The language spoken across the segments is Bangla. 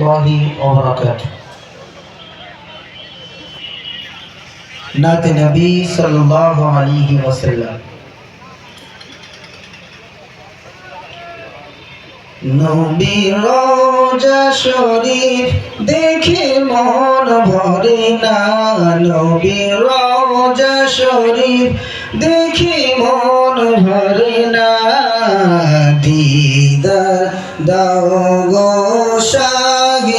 রহমতুল্লাহি ওবরাকাত নাত নবী সাল্লাল্লাহু আলাইহি ওয়াসাল্লাম নবীর রোজা শরীর দেখে মন ভরে না নবীর রোজা শরীর দেখে মন ভরে না দিদার দাও গোসা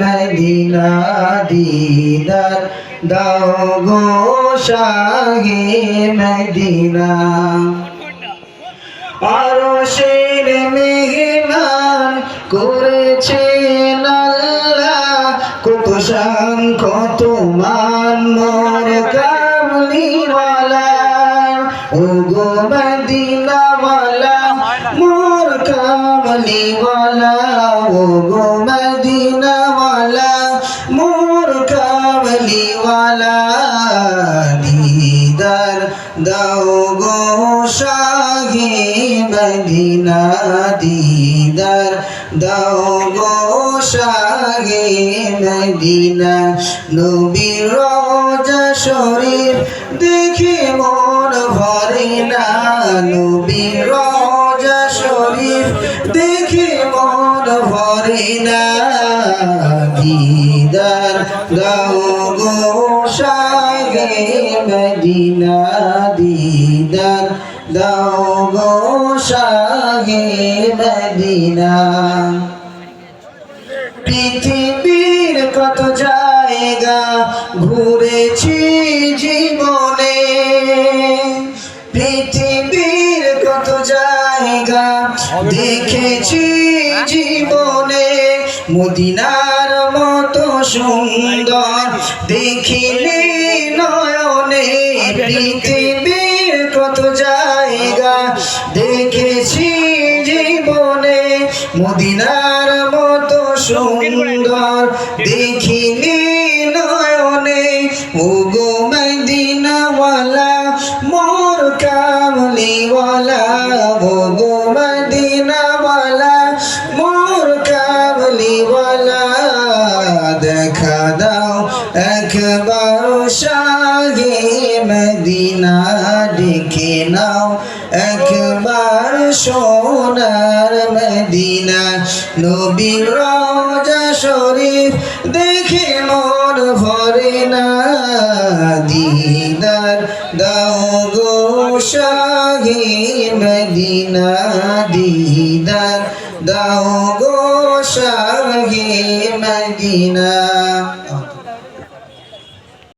মদিনা দিদার। দাও গো শাহে মদিনা। আরশের মেহমান করেছেন আল্লাহ, কত শান, কত মান মোর কামলিওয়ালা। ও গো মদিনাওয়ালা মোর কামলিওয়ালা ও গো মদিনাওয়ালা মোর কামলিওয়ালা দিদার দাও গো শাহে মদিনা, দিদার দাও গো শাহে মদিনা। নবীর রোজা শরীফ দেখে মন ভরে না, নবীর না দিদার দাও গো শাহে মদিনা দিদার দাও গো শাহে মদিনা। পৃথিবীর কত জায়গা ঘুরেছি জীবনে। পৃথিবীর দেখেছি জীবনে মদিনার মতো সুন্দর। দেখিলে নয়নে পৃথিবীর কত জায়গা। দেখেছি জীবনে মদিনার মতো সুন্দর। দেখিনি নয়নে ও গো মদিনাওয়ালা, মোর কামলিওয়ালা ও দেখা দাও একবার শাহে মদিনা ডেকে নাও, একবার সোনার মদিনা। নবীর রোজা শরীফ দেখে মন ভরে না, দিদার দাও গো শাহে মদিনা, দিদার দাও গো শাহে মদিনা